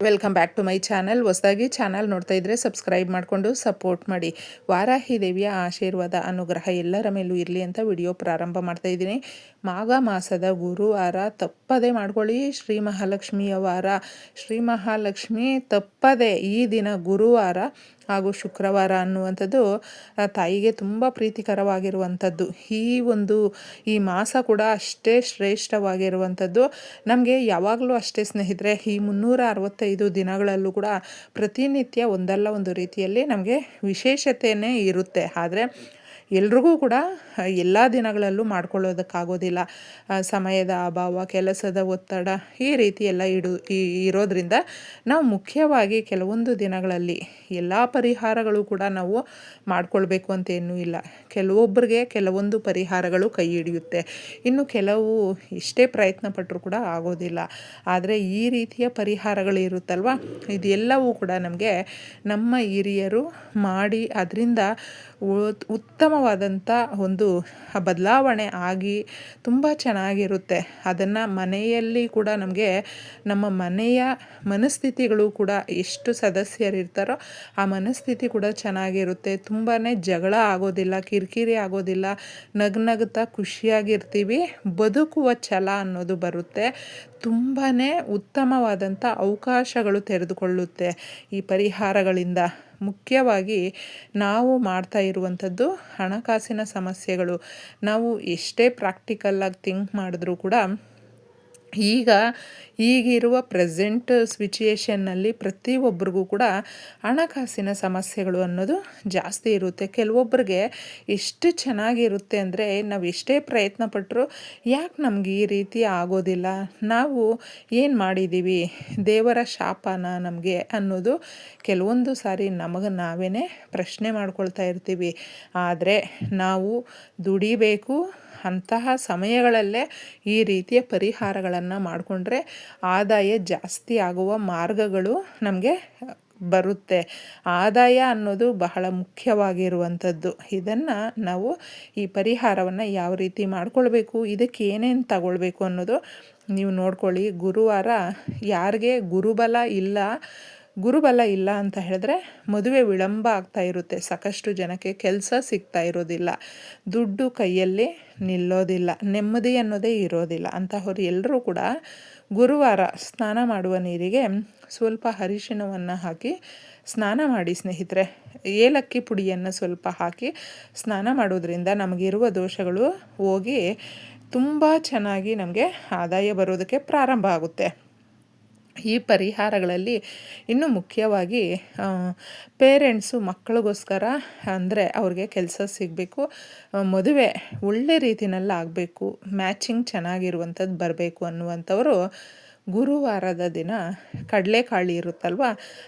Welcome back to my channel ಹೊಸದಾಗಿ channel ನೋಡ್ತಾ ಇದ್ರೆ ಸಬ್ಸ್ಕ್ರೈಬ್ ಮಾಡಿಕೊಂಡು ಸಪೋರ್ಟ್ ಮಾಡಿ. ವಾರಾಹಿ ದೇವಿಯ ಆಶೀರ್ವಾದ, ಅನುಗ್ರಹ ಎಲ್ಲರ ಮೇಲೂ ಇರಲಿ ಅಂತ ವಿಡಿಯೋ ಪ್ರಾರಂಭ ಮಾಡ್ತಾ ಇದ್ದೀನಿ. ಮಾಘ ಮಾಸದ ಗುರುವಾರ ತಪ್ಪದೆ ಮಾಡ್ಕೊಳ್ಳಿ. ಶ್ರೀ ಮಹಾಲಕ್ಷ್ಮಿಯ ವಾರ. ಶ್ರೀ ಮಹಾಲಕ್ಷ್ಮಿ ತಪ್ಪದೆ ಈ ದಿನ ಗುರುವಾರ ಹಾಗೂ ಶುಕ್ರವಾರ ಅನ್ನುವಂಥದ್ದು ತಾಯಿಗೆ ತುಂಬ ಪ್ರೀತಿಕರವಾಗಿರುವಂಥದ್ದು. ಈ ಒಂದು, ಈ ಮಾಸ ಕೂಡ ಅಷ್ಟೇ ಶ್ರೇಷ್ಠವಾಗಿರುವಂಥದ್ದು. ನಮಗೆ ಯಾವಾಗಲೂ ಅಷ್ಟೇ ಸ್ನೇಹಿತರೆ, ಈ ಮುನ್ನೂರ ಅರವತ್ತೈದು ದಿನಗಳಲ್ಲೂ ಕೂಡ ಪ್ರತಿನಿತ್ಯ ಒಂದಲ್ಲ ಒಂದು ರೀತಿಯಲ್ಲಿ ನಮಗೆ ವಿಶೇಷತೆಯೇ ಇರುತ್ತೆ. ಆದರೆ ಎಲ್ರಿಗೂ ಕೂಡ ಎಲ್ಲ ದಿನಗಳಲ್ಲೂ ಮಾಡ್ಕೊಳ್ಳೋದಕ್ಕಾಗೋದಿಲ್ಲ. ಸಮಯದ ಅಭಾವ, ಕೆಲಸದ ಒತ್ತಡ ಈ ರೀತಿ ಎಲ್ಲ ಇಡು ಇರೋದ್ರಿಂದ ನಾವು ಮುಖ್ಯವಾಗಿ ಕೆಲವೊಂದು ದಿನಗಳಲ್ಲಿ ಎಲ್ಲ ಪರಿಹಾರಗಳು ಕೂಡ ನಾವು ಮಾಡ್ಕೊಳ್ಬೇಕು ಅಂತ ಏನೂ ಇಲ್ಲ. ಕೆಲವೊಬ್ಬರಿಗೆ ಕೆಲವೊಂದು ಪರಿಹಾರಗಳು ಕೈ ಹಿಡಿಯುತ್ತೆ. ಇನ್ನು ಕೆಲವು ಎಷ್ಟೇ ಪ್ರಯತ್ನ ಪಟ್ಟರು ಕೂಡ ಆಗೋದಿಲ್ಲ. ಆದರೆ ಈ ರೀತಿಯ ಪರಿಹಾರಗಳು ಇರುತ್ತಲ್ವ? ಇದೆಲ್ಲವೂ ಕೂಡ ನಮಗೆ ನಮ್ಮ ಹಿರಿಯರು ಮಾಡಿ, ಅದರಿಂದ ಉತ್ತಮವಾದಂಥ ಒಂದು ಬದಲಾವಣೆ ಆಗಿ ತುಂಬ ಚೆನ್ನಾಗಿರುತ್ತೆ. ಅದನ್ನು ಮನೆಯಲ್ಲಿ ಕೂಡ ನಮಗೆ, ನಮ್ಮ ಮನೆಯ ಮನಸ್ಥಿತಿಗಳು ಕೂಡ ಎಷ್ಟು ಸದಸ್ಯರಿರ್ತಾರೋ ಆ ಮನಸ್ಥಿತಿ ಕೂಡ ಚೆನ್ನಾಗಿರುತ್ತೆ. ತುಂಬಾ ಜಗಳ ಆಗೋದಿಲ್ಲ, ಕಿರಿಕಿರಿ ಆಗೋದಿಲ್ಲ, ನಗ್ನಗ್ತಾ ಖುಷಿಯಾಗಿರ್ತೀವಿ, ಬದುಕುವ ಛಲ ಅನ್ನೋದು ಬರುತ್ತೆ. ತುಂಬಾ ಉತ್ತಮವಾದಂಥ ಅವಕಾಶಗಳು ತೆರೆದುಕೊಳ್ಳುತ್ತೆ ಈ ಪರಿಹಾರಗಳಿಂದ. ಮುಖ್ಯವಾಗಿ ನಾವು ಮಾಡ್ತಾ ಇರುವಂಥದ್ದು ಹಣಕಾಸಿನ ಸಮಸ್ಯೆಗಳು. ನಾವು ಎಷ್ಟೇ ಪ್ರಾಕ್ಟಿಕಲ್ಲಾಗಿ ಥಿಂಕ್ ಮಾಡಿದ್ರೂ ಕೂಡ ಈಗ ಈಗಿರುವ ಪ್ರೆಸೆಂಟ್ ಸಿಚುಯೇಷನ್ನಲ್ಲಿ ಪ್ರತಿಯೊಬ್ಬರಿಗೂ ಕೂಡ ಹಣಕಾಸಿನ ಸಮಸ್ಯೆಗಳು ಅನ್ನೋದು ಜಾಸ್ತಿ ಇರುತ್ತೆ. ಕೆಲವೊಬ್ಬರಿಗೆ ಎಷ್ಟು ಚೆನ್ನಾಗಿರುತ್ತೆ ಅಂದರೆ ನಾವು ಎಷ್ಟೇ ಪ್ರಯತ್ನ ಪಟ್ಟರು ಯಾಕೆ ನಮ್ಗೆ ಈ ರೀತಿ ಆಗೋದಿಲ್ಲ? ನಾವು ಏನು ಮಾಡಿದ್ದೀವಿ ದೇವರ ಶಾಪನ ನಮಗೆ ಅನ್ನೋದು ಕೆಲವೊಂದು ಸಾರಿ ನಮಗೆ ನಾವೇ ಪ್ರಶ್ನೆ ಮಾಡ್ಕೊಳ್ತಾ ಇರ್ತೀವಿ. ಆದರೆ ನಾವು ದುಡಿಬೇಕು ಅಂತಹ ಸಮಯಗಳಲ್ಲೇ ಈ ರೀತಿಯ ಪರಿಹಾರಗಳನ್ನು ಮಾಡಿಕೊಂಡ್ರೆ ಆದಾಯ ಜಾಸ್ತಿ ಆಗುವ ಮಾರ್ಗಗಳು ನಮಗೆ ಬರುತ್ತೆ. ಆದಾಯ ಅನ್ನೋದು ಬಹಳ ಮುಖ್ಯವಾಗಿರುವಂಥದ್ದು. ಇದನ್ನು ನಾವು ಈ ಪರಿಹಾರವನ್ನು ಯಾವ ರೀತಿ ಮಾಡ್ಕೊಳ್ಬೇಕು, ಇದಕ್ಕೆ ಏನೇನು ತಗೊಳ್ಬೇಕು ಅನ್ನೋದು ನೀವು ನೋಡ್ಕೊಳ್ಳಿ. ಗುರುವಾರ ಯಾರಿಗೆ ಗುರುಬಲ ಇಲ್ಲ ಗುರುಬಲ ಇಲ್ಲ ಅಂತ ಹೇಳಿದ್ರೆ ಮದುವೆ ವಿಳಂಬ ಆಗ್ತಾ ಇರುತ್ತೆ. ಸಾಕಷ್ಟು ಜನಕ್ಕೆ ಕೆಲಸ ಸಿಗ್ತಾ ಇರೋದಿಲ್ಲ. ದುಡ್ಡು ಕೈಯಲ್ಲಿ ನಿಲ್ಲೋದಿಲ್ಲ. ನೆಮ್ಮದಿ ಅನ್ನೋದೇ ಇರೋದಿಲ್ಲ. ಅಂತಹವ್ರು ಎಲ್ಲರೂ ಕೂಡ ಗುರುವಾರ ಸ್ನಾನ ಮಾಡುವ ನೀರಿಗೆ ಸ್ವಲ್ಪ ಅರಿಶಿಣವನ್ನು ಹಾಕಿ ಸ್ನಾನ ಮಾಡಿ ಸ್ನೇಹಿತರೆ. ಏಲಕ್ಕಿ ಪುಡಿಯನ್ನು ಸ್ವಲ್ಪ ಹಾಕಿ ಸ್ನಾನ ಮಾಡೋದ್ರಿಂದ ನಮಗಿರುವ ದೋಷಗಳು ಹೋಗಿ ತುಂಬ ಚೆನ್ನಾಗಿ ನಮಗೆ ಆದಾಯ ಬರೋದಕ್ಕೆ ಪ್ರಾರಂಭ ಆಗುತ್ತೆ. ಈ ಪರಿಹಾರಗಳಲ್ಲಿ ಇನ್ನು ಮುಖ್ಯವಾಗಿ ಪೇರೆಂಟ್ಸು ಮಕ್ಕಳಿಗೋಸ್ಕರ ಅಂದರೆ ಅವ್ರಿಗೆ ಕೆಲಸ ಸಿಗಬೇಕು ಮದುವೆ ಒಳ್ಳೆ ರೀತಿನಲ್ಲಿ ಆಗಬೇಕು ಮ್ಯಾಚಿಂಗ್ ಚೆನ್ನಾಗಿರುವಂಥದ್ದು ಬರಬೇಕು ಅನ್ನುವಂಥವರು ಗುರುವಾರದ ದಿನ ಕಡಲೆಕಾಳು ಇರುತ್ತಲ್ವ,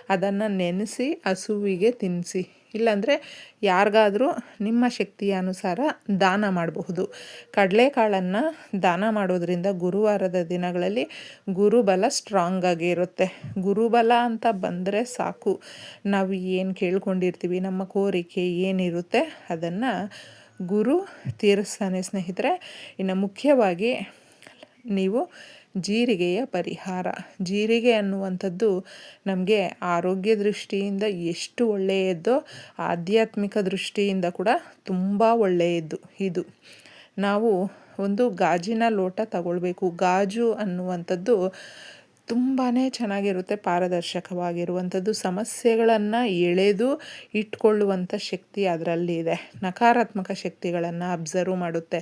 ಅದನ್ನು ನೆನೆಸಿ ಹಸುವಿಗೆ ತಿನ್ನಿಸಿ. ಇಲ್ಲಾಂದರೆ ಯಾರಿಗಾದರೂ ನಿಮ್ಮ ಶಕ್ತಿಯ ಅನುಸಾರ ದಾನ ಮಾಡಬಹುದು. ಕಡಲೆಕಾಳನ್ನು ದಾನ ಮಾಡೋದ್ರಿಂದ ಗುರುವಾರದ ದಿನಗಳಲ್ಲಿ ಗುರುಬಲ ಸ್ಟ್ರಾಂಗ್ ಆಗಿ ಇರುತ್ತೆ. ಗುರುಬಲ ಅಂತ ಬಂದರೆ ಸಾಕು. ನಾವು ಏನು ಕೇಳ್ಕೊಂಡಿರ್ತೀವಿ, ನಮ್ಮ ಕೋರಿಕೆ ಏನಿರುತ್ತೆ, ಅದನ್ನು ಗುರು ತೀರಿಸ್ತಾನೆ ಸ್ನೇಹಿತರೆ. ಇನ್ನು ಮುಖ್ಯವಾಗಿ ನೀವು ಜೀರಿಗೆಯ ಪರಿಹಾರ. ಜೀರಿಗೆ ಅನ್ನುವಂಥದ್ದು ನಮಗೆ ಆರೋಗ್ಯ ದೃಷ್ಟಿಯಿಂದ ಎಷ್ಟು ಒಳ್ಳೆಯದೋ ಆಧ್ಯಾತ್ಮಿಕ ದೃಷ್ಟಿಯಿಂದ ಕೂಡ ತುಂಬ ಒಳ್ಳೆಯದು ಇದು. ನಾವು ಒಂದು ಗಾಜಿನ ಲೋಟ ತಗೊಳ್ಬೇಕು. ಗಾಜು ಅನ್ನುವಂಥದ್ದು ತುಂಬಾ ಚೆನ್ನಾಗಿರುತ್ತೆ ಪಾರದರ್ಶಕವಾಗಿರುವಂಥದ್ದು. ಸಮಸ್ಯೆಗಳನ್ನು ಎಳೆದು ಇಟ್ಕೊಳ್ಳುವಂಥ ಶಕ್ತಿ ಅದರಲ್ಲಿ ಇದೆ. ನಕಾರಾತ್ಮಕ ಶಕ್ತಿಗಳನ್ನು ಅಬ್ಸರ್ವ್ ಮಾಡುತ್ತೆ.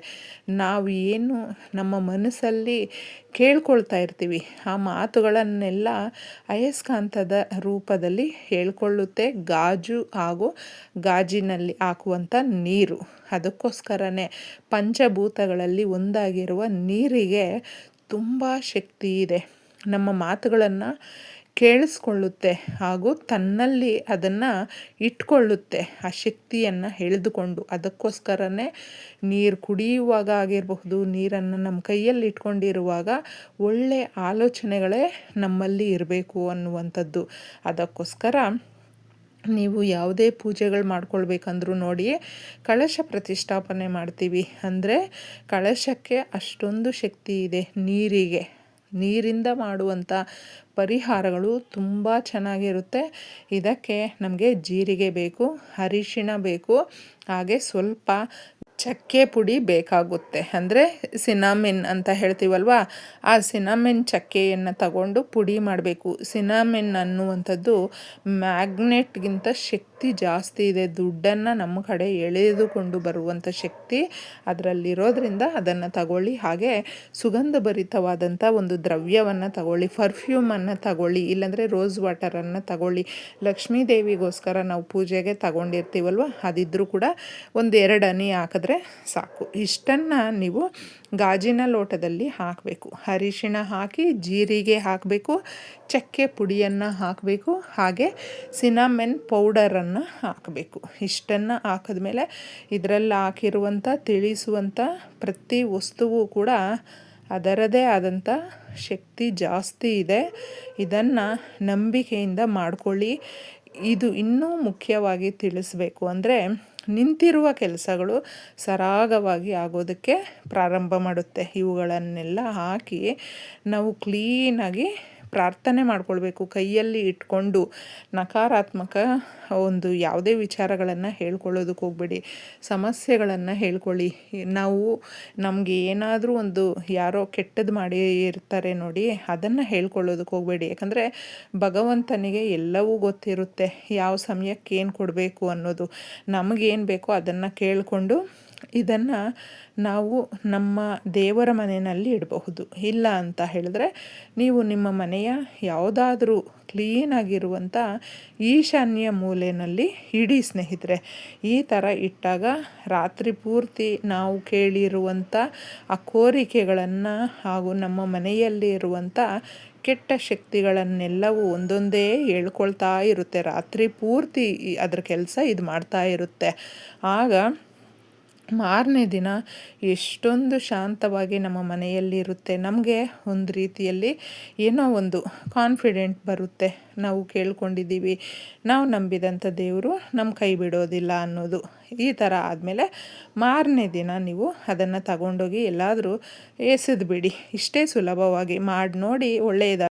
ನಾವು ಏನು ನಮ್ಮ ಮನಸ್ಸಲ್ಲಿ ಕೇಳ್ಕೊಳ್ತಾ ಇರ್ತೀವಿ. ಆ ಮಾತುಗಳನ್ನೆಲ್ಲ ಅಯಸ್ಕಾಂತದ ರೂಪದಲ್ಲಿ ಹೇಳ್ಕೊಳ್ಳುತ್ತೆ. ಗಾಜು ಹಾಗೂ ಗಾಜಿನಲ್ಲಿ ಹಾಕುವಂಥ ನೀರು. ಅದಕ್ಕೋಸ್ಕರನೇ ಪಂಚಭೂತಗಳಲ್ಲಿ ಒಂದಾಗಿರುವ ನೀರಿಗೆ ತುಂಬ ಶಕ್ತಿ ಇದೆ. ನಮ್ಮ ಮಾತುಗಳನ್ನು ಕೇಳಿಸ್ಕೊಳ್ಳುತ್ತೆ ಹಾಗೂ ತನ್ನಲ್ಲಿ ಅದನ್ನು ಇಟ್ಕೊಳ್ಳುತ್ತೆ, ಆ ಶಕ್ತಿಯನ್ನು ಎಳೆದುಕೊಂಡು. ಅದಕ್ಕೋಸ್ಕರನೇ ನೀರು ಕುಡಿಯುವಾಗ ಆಗಿರಬಹುದು, ನೀರನ್ನು ನಮ್ಮ ಕೈಯಲ್ಲಿ ಇಟ್ಕೊಂಡಿರುವಾಗ ಒಳ್ಳೆಯ ಆಲೋಚನೆಗಳೇ ನಮ್ಮಲ್ಲಿ ಇರಬೇಕು ಅನ್ನುವಂಥದ್ದು. ಅದಕ್ಕೋಸ್ಕರ ನೀವು ಯಾವುದೇ ಪೂಜೆಗಳು ಮಾಡ್ಕೊಳ್ಬೇಕಂದ್ರೂ ನೋಡಿ ಕಳಶ ಪ್ರತಿಷ್ಠಾಪನೆ ಮಾಡ್ತೀವಿ. ಅಂದರೆ ಕಳಶಕ್ಕೆ ಅಷ್ಟೊಂದು ಶಕ್ತಿ ಇದೆ ನೀರಿಗೆ. ನೀರಿಂದ ಮಾಡುವಂಥ ಪರಿಹಾರಗಳು ತುಂಬ ಚೆನ್ನಾಗಿರುತ್ತೆ. ಇದಕ್ಕೆ ನಮಗೆ ಜೀರಿಗೆ ಬೇಕು, ಅರಿಶಿಣ ಬೇಕು, ಹಾಗೆ ಸ್ವಲ್ಪ ಚಕ್ಕೆ ಪುಡಿ ಬೇಕಾಗುತ್ತೆ. ಅಂದರೆ ಸಿನಾಮಿನ್ ಅಂತ ಹೇಳ್ತೀವಲ್ವ? ಆ ಸಿನಾಮಿನ್ ಚಕ್ಕೆಯನ್ನು ತಗೊಂಡು ಪುಡಿ ಮಾಡಬೇಕು. ಸಿನಾಮಿನ್ ಅನ್ನುವಂಥದ್ದು ಮ್ಯಾಗ್ನೆಟ್ಗಿಂತ ಶಕ್ತಿ ಜಾಸ್ತಿ ಇದೆ, ದುಡ್ಡನ್ನು ನಮ್ಮ ಕಡೆ ಎಳೆದುಕೊಂಡು ಬರುವಂಥ ಶಕ್ತಿ ಅದರಲ್ಲಿರೋದ್ರಿಂದ ಅದನ್ನು ತಗೊಳ್ಳಿ. ಹಾಗೆ ಸುಗಂಧಭರಿತವಾದಂಥ ಒಂದು ದ್ರವ್ಯವನ್ನು ತಗೊಳ್ಳಿ ಪರ್ಫ್ಯೂಮನ್ನು ತಗೊಳ್ಳಿ, ಇಲ್ಲಾಂದರೆ ರೋಸ್ ವಾಟರನ್ನು ತಗೊಳ್ಳಿ. ಲಕ್ಷ್ಮೀ ದೇವಿಗೋಸ್ಕರ ನಾವು ಪೂಜೆಗೆ ತಗೊಂಡಿರ್ತೀವಲ್ವ? ಅದಿದ್ರೂ ಕೂಡ ಒಂದು ಎರಡು ಹಾಕಿದ್ರೆ ಸಾಕು. ಇಷ್ಟನ್ನು ನೀವು ಗಾಜಿನ ಲೋಟದಲ್ಲಿ ಹಾಕಬೇಕು. ಅರಿಶಿಣ ಹಾಕಿ ಜೀರಿಗೆ ಹಾಕಬೇಕು, ಚಕ್ಕೆ ಪುಡಿಯನ್ನು ಹಾಕಬೇಕು. ಹಾಗೆ ಸಿನಾಮೆನ್ ಪೌಡರನ್ನು ಹಾಕಬೇಕು. ಇಷ್ಟನ್ನು ಹಾಕಿದ್ಮೇಲೆ ಇದರಲ್ಲಿ ಹಾಕಿರುವಂಥ, ತಿಳಿಸುವಂಥ ಪ್ರತಿ ವಸ್ತುವು ಕೂಡ ಅದರದೇ ಆದಂಥ ಶಕ್ತಿ ಜಾಸ್ತಿ ಇದೆ. ಇದನ್ನು ನಂಬಿಕೆಯಿಂದ ಮಾಡಿಕೊಳ್ಳಿ. ಇದು ಇನ್ನೂ ಮುಖ್ಯವಾಗಿ ತಿಳಿಸಬೇಕು ಅಂದರೆ ನಿಂತಿರುವ ಕೆಲಸಗಳು ಸರಾಗವಾಗಿ ಆಗೋದಕ್ಕೆ ಪ್ರಾರಂಭ ಮಾಡುತ್ತೆ. ಇವುಗಳನ್ನೆಲ್ಲ ಹಾಕಿ ನಾವು ಕ್ಲೀನಾಗಿ ಪ್ರಾರ್ಥನೆ ಮಾಡ್ಕೊಳ್ಬೇಕು, ಕೈಯಲ್ಲಿ ಇಟ್ಕೊಂಡು ನಕಾರಾತ್ಮಕ ಒಂದು ಯಾವುದೇ ವಿಚಾರಗಳನ್ನು ಹೇಳ್ಕೊಳ್ಳೋದಕ್ಕೆ ಹೋಗ್ಬೇಡಿ. ಸಮಸ್ಯೆಗಳನ್ನು ಹೇಳ್ಕೊಳ್ಳಿ. ನಾವು ನಮಗೆ ಏನಾದರೂ ಒಂದು ಯಾರೋ ಕೆಟ್ಟದ್ದು ಮಾಡಿ ಇರ್ತಾರೆ ನೋಡಿ, ಅದನ್ನು ಹೇಳ್ಕೊಳ್ಳೋದಕ್ಕೆ ಹೋಗಬೇಡಿ. ಯಾಕಂದರೆ ಭಗವಂತನಿಗೆ ಎಲ್ಲವೂ ಗೊತ್ತಿರುತ್ತೆ. ಯಾವ ಸಮಯಕ್ಕೆ ಏನು ಕೊಡಬೇಕು ಅನ್ನೋದು. ನಮಗೇನು ಬೇಕೋ ಅದನ್ನು ಕೇಳಿಕೊಂಡು ಇದನ್ನು ನಾವು ನಮ್ಮ ದೇವರ ಮನೆಯಲ್ಲಿ ಇಡಬಹುದು. ಇಲ್ಲ ಅಂತ ಹೇಳಿದ್ರೆ ನೀವು ನಿಮ್ಮ ಮನೆಯ ಯಾವುದಾದ್ರೂ ಕ್ಲೀನಾಗಿರುವಂಥ ಈಶಾನ್ಯ ಮೂಲೆಯಲ್ಲಿ ಇಡಿ ಸ್ನೇಹಿತರೆ. ಈ ಥರ ಇಟ್ಟಾಗ ರಾತ್ರಿ ಪೂರ್ತಿ ನಾವು ಕೇಳಿರುವಂಥ ಆ ಕೋರಿಕೆಗಳನ್ನು ಹಾಗೂ ನಮ್ಮ ಮನೆಯಲ್ಲಿ ಇರುವಂಥ ಕೆಟ್ಟ ಶಕ್ತಿಗಳನ್ನೆಲ್ಲವೂ ಒಂದೊಂದೇ ಹೇಳ್ಕೊಳ್ತಾ ಇರುತ್ತೆ. ರಾತ್ರಿ ಪೂರ್ತಿ ಅದರ ಕೆಲಸ ಇದು ಮಾಡ್ತಾ ಇರುತ್ತೆ. ಆಗ ಮಾರನೇ ದಿನ ಎಷ್ಟೊಂದು ಶಾಂತವಾಗಿ ನಮ್ಮ ಮನೆಯಲ್ಲಿ ಇರುತ್ತೆ. ನಮಗೆ ಒಂದು ರೀತಿಯಲ್ಲಿ ಏನೋ ಒಂದು ಕಾನ್ಫಿಡೆಂಟ್ ಬರುತ್ತೆ. ನಾವು ಕೇಳ್ಕೊಂಡಿದ್ದೀವಿ. ನಾವು ನಂಬಿದಂಥ ದೇವರು ನಮ್ಮ ಕೈ ಬಿಡೋದಿಲ್ಲ ಅನ್ನೋದು. ಈ ಥರ ಆದಮೇಲೆ ಮಾರನೇ ದಿನ ನೀವು ಅದನ್ನು ತಗೊಂಡೋಗಿ ಎಲ್ಲಾದರೂ ಎಸೆದು ಬಿಡಿ ಇಷ್ಟೇ ಸುಲಭವಾಗಿ ಮಾಡಿ ನೋಡಿ ಒಳ್ಳೆಯದ